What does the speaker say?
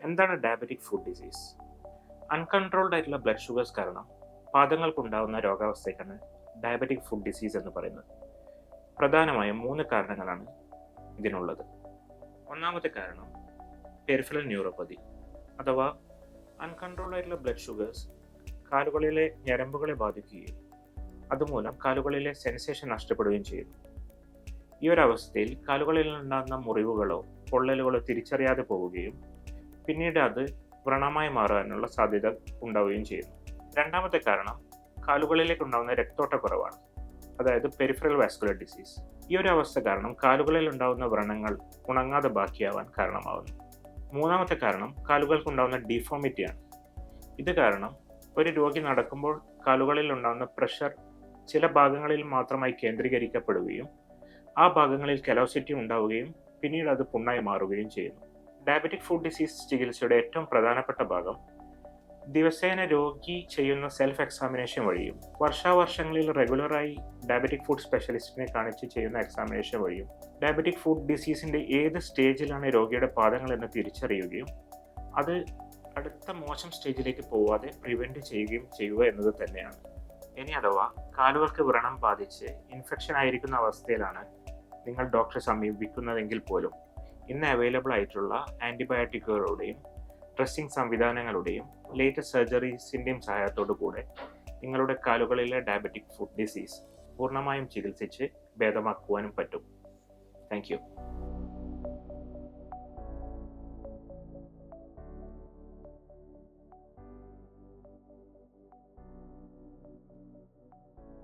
എന്താണ് diabetic foot disease uncontrolled ആയിട്ടുള്ള blood sugars കാരണം പാദങ്ങൾക്കുണ്ടാകുന്ന രോഗാവസ്ഥയ്ക്കാണ് ഡയബറ്റിക് ഫുഡ് ഡിസീസ് എന്ന് പറയുന്നത്. പ്രധാനമായും മൂന്ന് കാരണങ്ങളാണ് ഇതിനുള്ളത്. ഒന്നാമത്തെ കാരണം പെരിഫറൽ ന്യൂറോപ്പതി അഥവാ അൺകൺട്രോൾഡ് ആയിട്ടുള്ള ബ്ലഡ് ഷുഗേഴ്സ് കാലുകളിലെ ഞരമ്പുകളെ ബാധിക്കുകയും അതുമൂലം കാലുകളിലെ സെൻസേഷൻ നഷ്ടപ്പെടുകയും ചെയ്യുന്നു. ഈ ഒരു അവസ്ഥയിൽ കാലുകളിൽ ഉണ്ടാകുന്ന മുറിവുകളോ പൊള്ളലുകളോ തിരിച്ചറിയാതെ പോവുകയും പിന്നീട് അത് വ്രണമായി മാറാനുള്ള സാധ്യത ഉണ്ടാവുകയും ചെയ്യുന്നു. രണ്ടാമത്തെ കാരണം കാലുകളിലേക്ക് ഉണ്ടാകുന്ന രക്തോട്ടക്കുറവാണ്. അതായത് പെരിഫറൽ വാസ്കുലർ ഡിസീസ് ഈ ഒരു അവസ്ഥ കാരണം കാലുകളിൽ ഉണ്ടാകുന്ന വ്രണങ്ങൾ ഉണങ്ങാതെ ബാക്കിയാവാൻ കാരണമാവുന്നു. മൂന്നാമത്തെ കാരണം കാലുകൾക്കുണ്ടാകുന്ന ഡിഫോമിറ്റിയാണ് ഇത് കാരണം ഒരു രോഗി നടക്കുമ്പോൾ കാലുകളിൽ ഉണ്ടാകുന്ന പ്രഷർ ചില ഭാഗങ്ങളിൽ മാത്രമായി കേന്ദ്രീകരിക്കപ്പെടുകയും ആ ഭാഗങ്ങളിൽ കെലോസിറ്റി ഉണ്ടാവുകയും പിന്നീട് അത് പുണ്ണായി മാറുകയും ചെയ്യുന്നു. ഡയബറ്റിക് ഫുഡ് ഡിസീസ് ചികിത്സയുടെ ഏറ്റവും പ്രധാനപ്പെട്ട ഭാഗം ദിവസേന രോഗി ചെയ്യുന്ന സെൽഫ് എക്സാമിനേഷൻ വഴിയും വർഷാവർഷങ്ങളിൽ റെഗുലറായി ഡയബറ്റിക് ഫുഡ് സ്പെഷ്യലിസ്റ്റിനെ കാണിച്ച് ചെയ്യുന്ന എക്സാമിനേഷൻ വഴിയും ഡയബറ്റിക് ഫുഡ് ഡിസീസിന്റെ ഏത് സ്റ്റേജിലാണ് രോഗിയുടെ പാദങ്ങൾ എന്ന് തിരിച്ചറിയുകയും അത് അടുത്ത മോശം സ്റ്റേജിലേക്ക് പോവാതെ പ്രിവെന്റ് ചെയ്യുകയും ചെയ്യുക എന്നത് തന്നെയാണ്. ഇനി അഥവാ കാലുകൾക്ക് വ്രണം ബാധിച്ച് ഇൻഫെക്ഷൻ ആയിരിക്കുന്ന അവസ്ഥയിലാണ് നിങ്ങൾ ഡോക്ടറെ സമീപിക്കുന്നതെങ്കിൽ പോലും ഇന്ന് അവൈലബിൾ ആയിട്ടുള്ള ആന്റിബയോട്ടിക്കുകളുടെയും ഡ്രസ്സിംഗ് സംവിധാനങ്ങളുടെയും ലേറ്റസ്റ്റ് സർജറീസിന്റെയും സഹായത്തോടു കൂടെ നിങ്ങളുടെ കാലുകളിലെ ഡയബറ്റിക് ഫുഡ് ഡിസീസ് പൂർണമായും ചികിത്സിച്ച് ഭേദമാക്കുവാനും പറ്റും. താങ്ക്